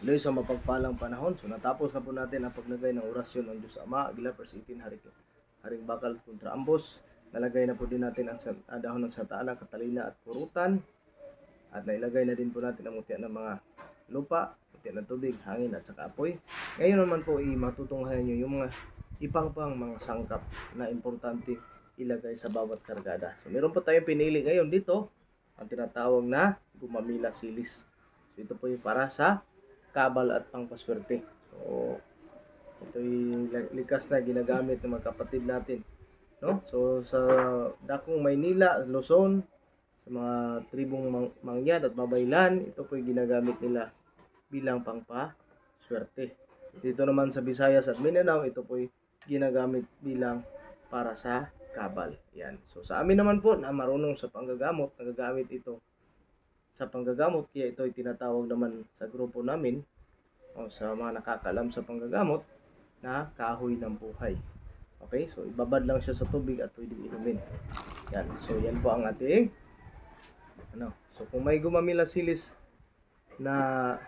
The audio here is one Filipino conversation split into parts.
Tuloy sa mapagpalang panahon. So natapos na po natin ang paglagay ng orasyon ng Diyos Ama, Aguilar, verse 18, Haring, Haring Bakal kontra Ambos. Nalagay na po din natin ang ah, dahon ng Santa Ana, Catalina at Kurutan. At nailagay na din po natin ang mutya ng mga lupa, mutya ng tubig, hangin at saka apoy. Ngayon naman po, i matutunghayan nyo yung mga ipang pang mga sangkap na importante ilagay sa bawat kargada. So meron po tayong pinili ngayon dito, ang tinatawag na gumamila silis. So ito po yung para sa kabal at pangpaswerte. So ito yung likas na ginagamit ng mga kapatid natin. No? So sa Dakong Maynila, Luzon, sa mga tribong mang- mangyad at babaylan, ito po yung ginagamit nila bilang pangpaswerte. Dito naman sa Visayas at Mindanao, ito po yung ginagamit bilang para sa kabal. Yan. So sa amin naman po na marunong sa panggagamot, nagagamit ito sa panggagamot kaya ito ay tinatawag naman sa grupo namin o sa mga nakakalam sa panggagamot na kahoy ng buhay. Okay? So ibabad lang siya sa tubig at pwedeng inumin. Yan. So yan po ang ating ano. So kung may gumamila silis na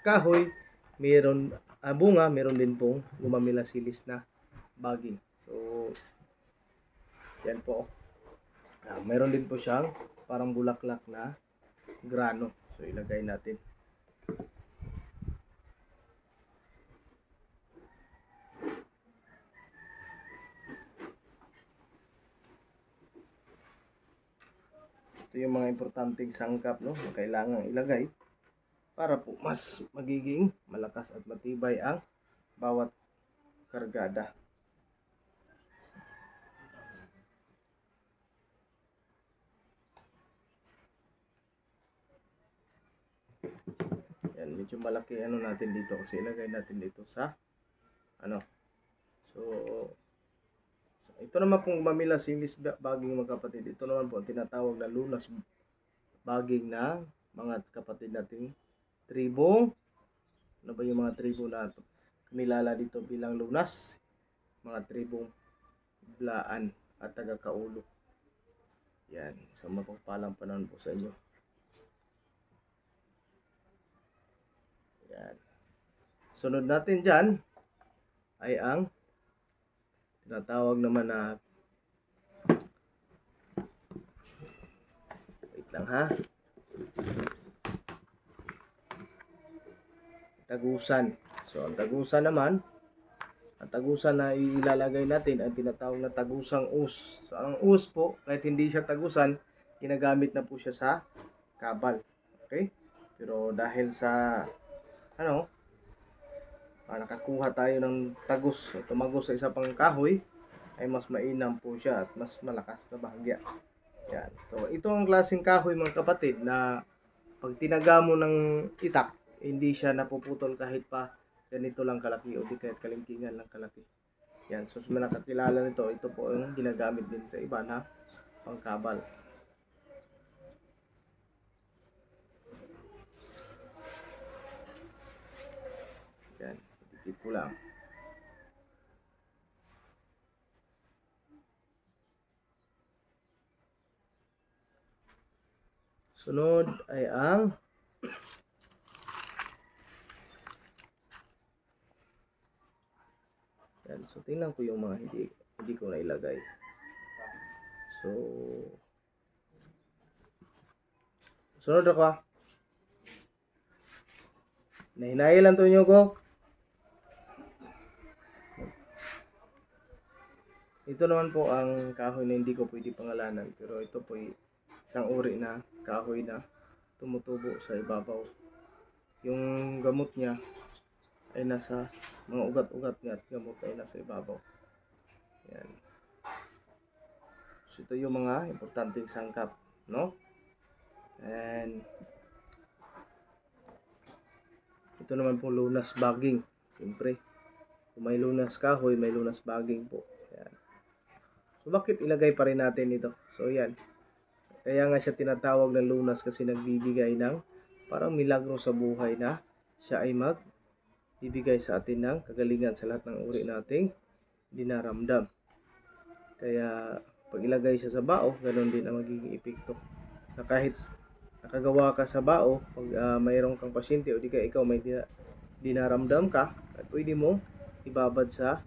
kahoy, meron ah, bunga, meron din pong gumamila silis na baging. So yan po. Ah, mayroon din po siyang parang bulaklak na grano. So ilagay natin. Ito yung mga importanteng sangkap no, na kailangan ilagay para po mas magiging malakas at matibay ang bawat kargada. Yan, medyo malaki ano natin dito kasi ilagay natin dito sa ano. So, so ito naman pong mamila silis ba- baging mga kapatid. Ito naman po tinatawag na lunas baging na mga kapatid nating tribo. Ano ba yung mga tribo na kumilala dito bilang lunas? Mga tribong Blaan at taga-Kaulo. Yan. So, mapagpalang panahon po sa inyo. Yan. Sunod natin dyan ay ang tinatawag naman na wait lang ha tagusan. So, ang tagusan naman, ang tagusan na ilalagay natin ang tinatawag na tagusang us. So, ang us po, kahit hindi siya tagusan, ginagamit na po siya sa kabal. Okay? Pero dahil sa, ano, ah, nakakuha tayo ng tagus, o tumagos sa isa pang kahoy, ay mas mainam po siya at mas malakas na bahagya. Yan. So, ito ang klaseng kahoy mga kapatid na pag tinaga mo ng itak, hindi siya napuputol kahit pa ganito lang kalaki o di kahit kalingkingan lang kalaki. Yan, so sa nakakilala nito, ito po yung ginagamit din sa iba na pangkabal. Yan, lang. Sunod ay ang Yan. So, tingnan ko yung mga hindi, hindi ko nailagay. So, sunod ako ah. Nahinay lang to nyo ko. Ito naman po ang kahoy na hindi ko pwede pangalanan. Pero ito po ay isang uri na kahoy na tumutubo sa ibabaw. Yung gamot niya ay nasa mga ugat-ugat niya at gamot ay nasa ibabaw. Yan. So ito yung mga importanteng sangkap, no? And ito naman po lunas baging. Siyempre, kung may lunas kahoy, may lunas baging po. Bakit ilagay pa rin natin ito? So yan. Kaya nga siya tinatawag na lunas kasi nagbibigay ng parang milagro sa buhay na siya ay mag bibigay sa atin ng kagalingan sa lahat ng uri nating dinaramdam. Kaya pag ilagay siya sa bao, ganun din ang magiging epekto. Na kahit nakagawa ka sa bao, pag ah, mayroon kang pasyente o di ka ikaw may dina, dinaramdam ka, at pwede mo ibabad sa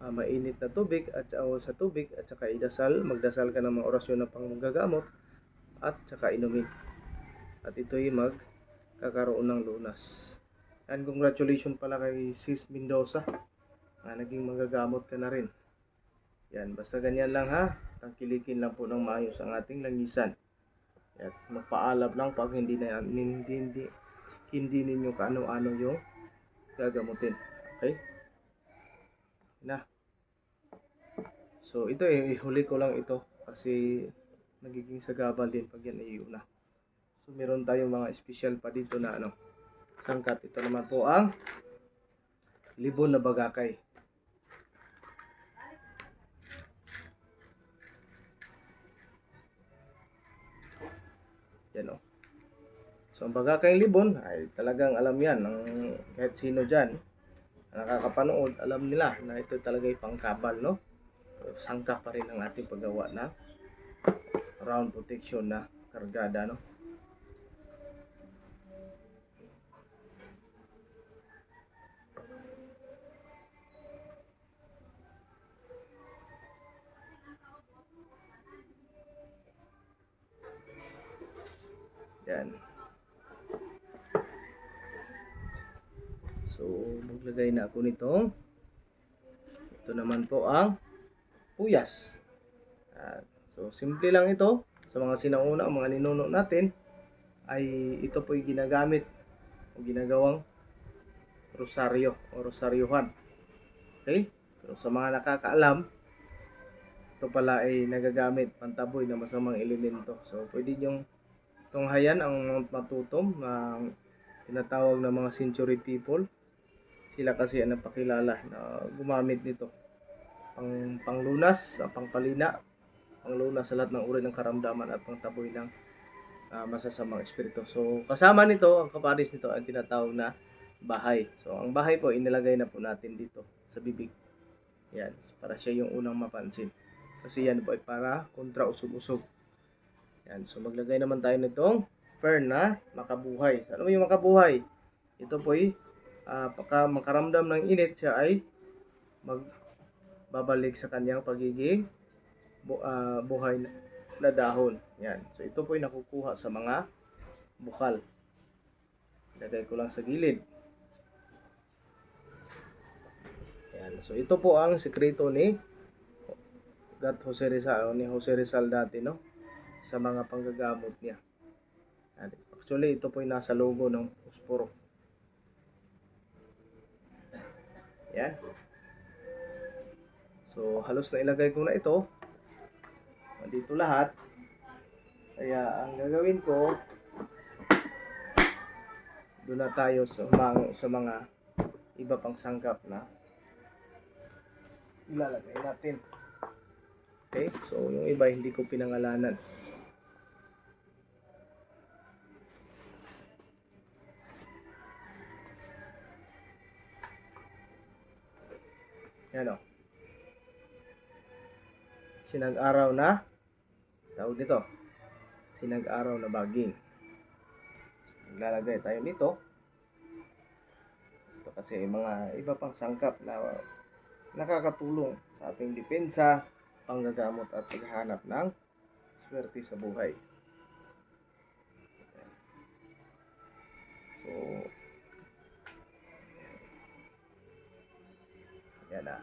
ah, mainit na tubig at o sa tubig at saka idasal, magdasal ka ng mga orasyon na panggagamot at saka inumin. At ito'y magkakaroon ng lunas. And congratulations pala kay Sis Mendoza na naging magagamot ka na rin. Yan, basta ganyan lang ha. Tangkilikin lang po ng maayos ang ating langisan. At magpaalab lang pag hindi na hindi hindi, hindi ninyo kaano-ano yung gagamutin. Okay? Na. So ito eh, huli ko lang ito kasi nagiging sagabal din pag yan ay na. So meron tayong mga special pa dito na ano. Sangkat ito naman po ang libon na bagakay. Yan o. So, ang bagakay libon, ay talagang alam yan ng kahit sino dyan na nakakapanood, alam nila na ito talaga ay pangkabal, no? Sangka pa rin ang ating paggawa na round protection na kargada, no? Yan. So, maglagay na ako nitong ito naman po ang puyas. At, so, simple lang ito. Sa mga sinauna, mga ninuno natin, ay ito po'y ginagamit o ginagawang rosaryo o rosaryohan. Okay? Pero sa mga nakakaalam, ito pala ay nagagamit pantaboy na masamang elemento. So, pwede yung tunghayan ang matutom na tinatawag ng mga century people. Sila kasi ang napakilala na gumamit nito. Pang panglunas, ah, pangpalina, panglunas sa lahat ng uri ng karamdaman at pangtaboy ng ah, masasamang espiritu. So, kasama nito, ang kaparis nito ay tinatawag na bahay. So, ang bahay po, inilagay na po natin dito sa bibig. Yan, para siya yung unang mapansin. Kasi yan po ay para kontra usog-usog. Yan, so maglagay naman tayo nitong fern na makabuhay. So, ano yung makabuhay? Ito po ay ah, pagka makaramdam ng init siya ay magbabalik sa kanyang pagiging bu- ah, buhay na, dahon. Yan. So ito po ay nakukuha sa mga bukal. Lagay ko lang sa gilid. Yan. So ito po ang sekreto ni God Jose Rizal, ni Jose Rizal dati, no? Sa mga panggagamot niya. Yan. Actually, ito po ay nasa logo ng Pusporo. Yan. So, halos na ilagay ko na ito. Nandito lahat. Kaya, ang gagawin ko, doon na tayo sa, mga, sa mga iba pang sangkap na ilalagay natin. Okay? So, yung iba hindi ko pinangalanan. Yan o. Sinag-araw na tawag dito. Sinag-araw na baging. Lalagay tayo nito. Ito kasi mga iba pang sangkap na nakakatulong sa ating depensa, panggagamot at paghahanap ng swerte sa buhay. So, yan na.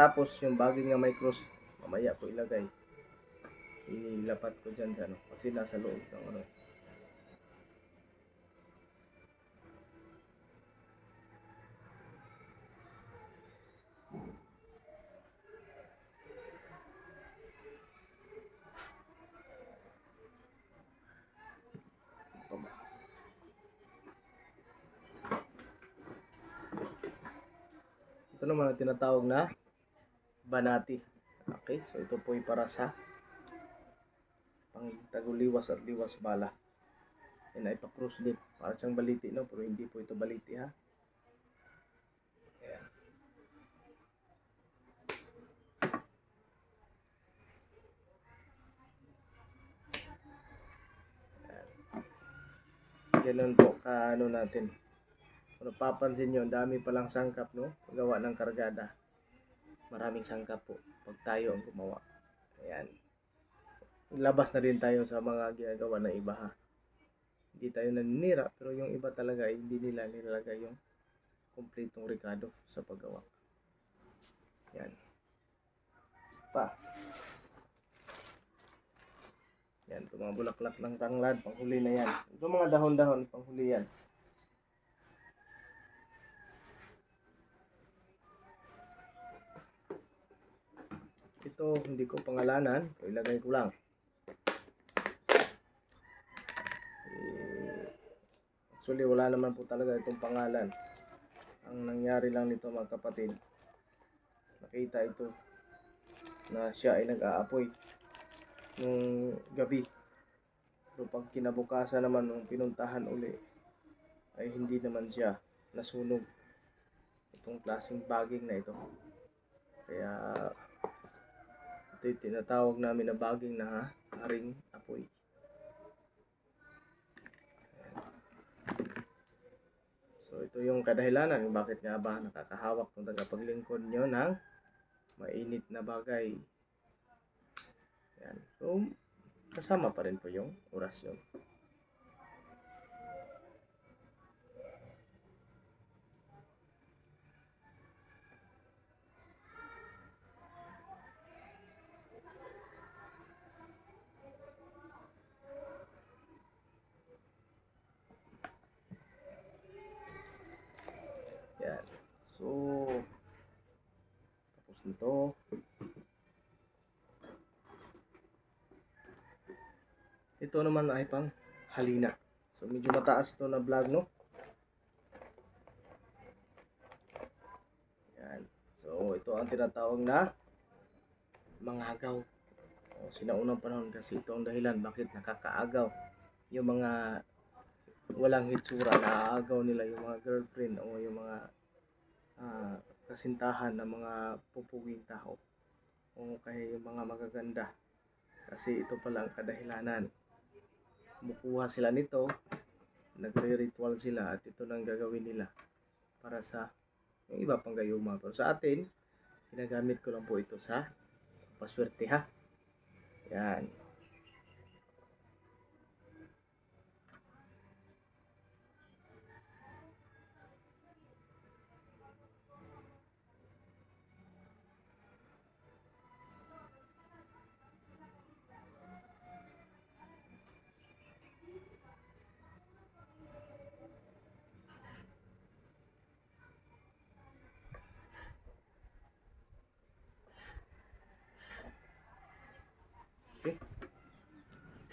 Tapos yung baging na may cross, mamaya ko ilagay. Ilapat ko dyan sa ano, kasi nasa loob ng ano. Ito naman ang tinatawag na Banati. Okay, so ito po ay para sa pangtaguliwas at liwas bala. Yan ay pa-cross din. Para siyang baliti, no? Pero hindi po ito baliti, ha? Ayan. Ayan. Ganun po ka ano natin. Kung napapansin nyo, ang dami palang sangkap, no? Gawa ng kargada. Maraming sangkap po pag tayo ang gumawa. Ayan. Labas na din tayo sa mga ginagawa ng iba, ha? Hindi tayo naninira, pero yung iba talaga, ay hindi nila nilalagay yung kompletong rekado sa paggawa. Yan. Pa. Yan, ito mga bulaklak ng tanglad, panghuli na yan. Ito mga dahon-dahon, panghuli yan. Ito, hindi ko pangalanan, ilagay ko lang. Actually, wala naman po talaga itong pangalan. Ang nangyari lang nito mga kapatid, nakita ito na siya ay nag-aapoy nung gabi. Pero pag kinabukasan naman nung pinuntahan uli, ay hindi naman siya nasunog itong klaseng baging na ito. Kaya ito yung tinatawag namin na baging na haring apoy. So ito yung kadahilanan kung bakit nga ba nakakahawak ng tagapaglingkod nyo ng mainit na bagay. Yan. So, kasama pa rin po yung orasyon. Yan. So, tapos nito. Ito naman ay pang halina. So, medyo mataas to na vlog, no? Yan. So, ito ang tinatawag na mangagaw. O, sinaunang panahon kasi ito ang dahilan bakit nakakaagaw yung mga walang hitsura na aagaw nila yung mga girlfriend o yung mga ah, kasintahan ng mga pupuging tao o kaya yung mga magaganda. Kasi ito pala ang kadahilanan. Kumukuha sila nito nagre-ritual sila at ito nang gagawin nila para sa yung iba pang gayuma. Pero sa atin ginagamit ko lang po ito sa paswerte ha? Yan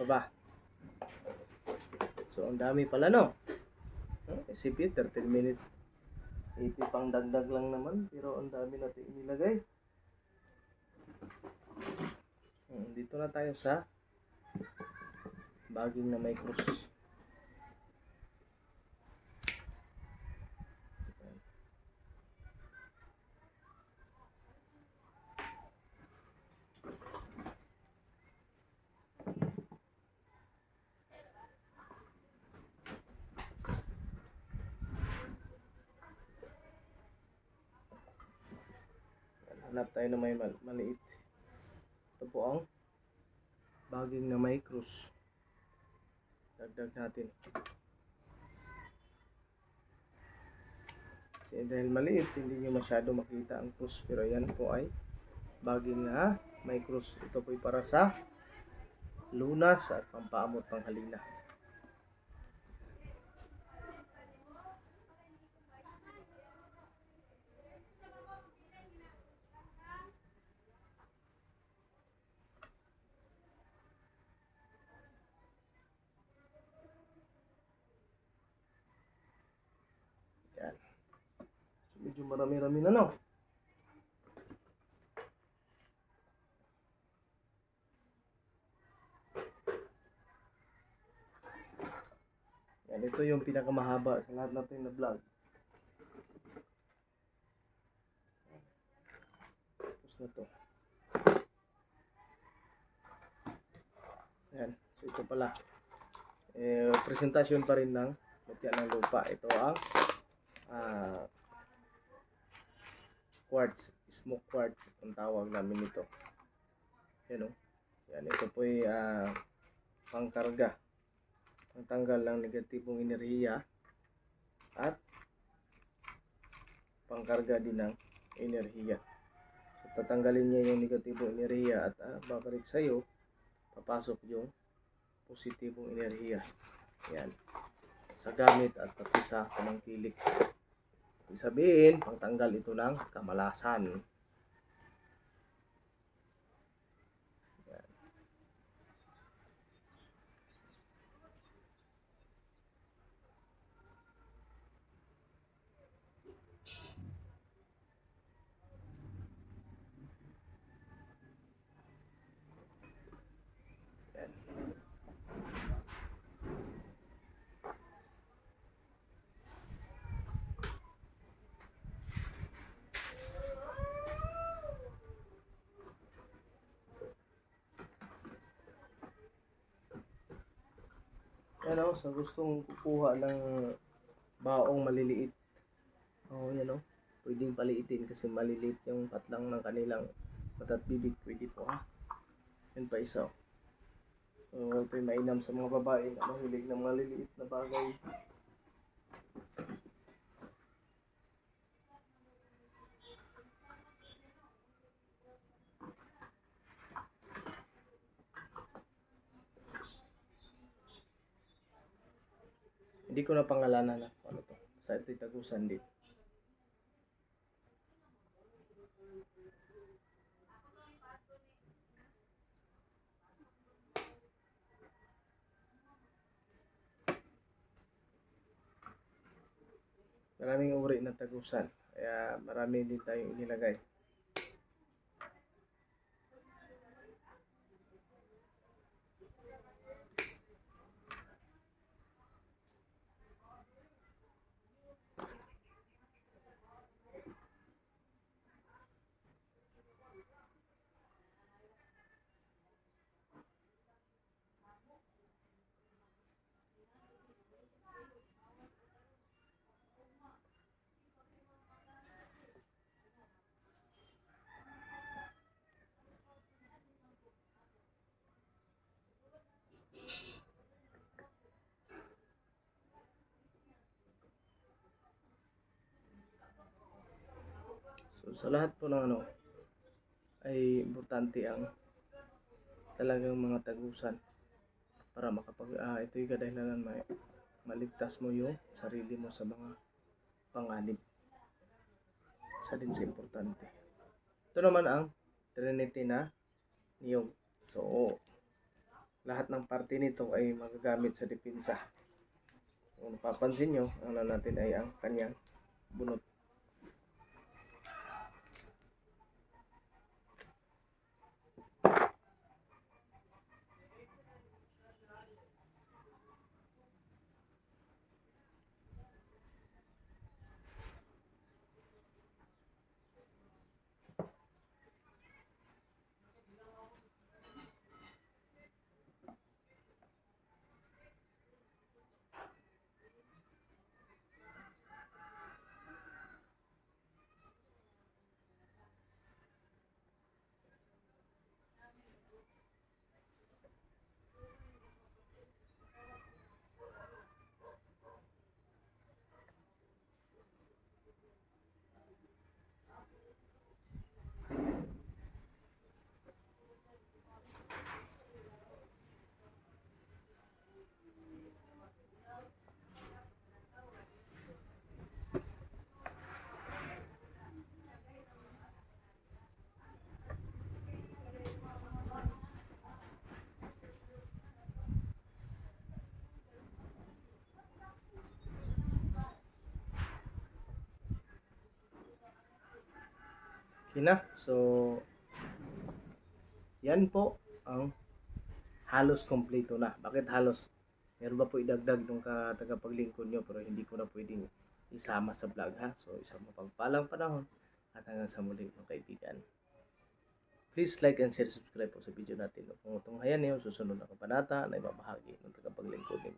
ba? So, ang dami pala, no? Isipin, 13 minutes. 80 pang dagdag lang naman, pero ang dami natin inilagay. Hmm, dito na tayo sa baging na may cross. Hanap tayo na may mal- maliit. Ito po ang baging na may krus. Dagdag natin. Kasi dahil maliit, hindi nyo masyado makita ang krus. Pero yan po ay baging na may krus. Ito po ay para sa lunas at pampaamot pang halina. Yan. So, medyo marami-rami na no. Yan, ito yung pinakamahaba sa lahat natin na vlog. Tapos na to. Yan. So ito pala. Eh, presentasyon pa rin ng Mutya ng lupa. Ito ang ah, quartz, smoke quartz ang tawag namin nito. Yan o. Yan, ito po ay ah, pangkarga. Pangtanggal ng negatibong enerhiya at pangkarga din ng enerhiya. So, tatanggalin niya yung negatibong enerhiya at ah, babalik sa'yo, papasok yung positibong enerhiya. Yan. Sa gamit at pati sa kamangkilik. Ibig sabihin, pangtanggal ito ng kamalasan. Yan. Yan. Yan o, sa gustong kukuha ng baong maliliit. Oo, yan o. Pwedeng paliitin kasi maliliit yung patlang ng kanilang matat bibig. Pwede po ha. Yan pa isa. o. So, ito'y mainam sa mga babae na mahilig ng maliliit na bagay. Hindi ko na pangalanan na ano to. Sa ito'y tagusan din. Maraming uri ng tagusan. Kaya marami din tayong inilagay. So sa lahat po ng ano ay importante ang talagang mga tagusan para makapag ah, ito'y kadahilanan may maligtas mo yung sarili mo sa mga panganib. Isa din sa importante. Ito naman ang Trinity na niyog. So, lahat ng parte nito ay magagamit sa depensa. Kung napapansin nyo, ang ano natin ay ang kanyang bunot. Na. So, yan po ang halos kompleto na. Bakit halos? Meron ba po idagdag nung ka tagapaglingkod nyo pero hindi ko na pwedeng isama sa vlog ha. So, isang mapagpalang panahon at hanggang sa muli mga kaibigan. Please like and share, subscribe po sa video natin. Kung tunghayan niyo, susunod na kapanata na ibabahagi ng tagapaglingkod nyo.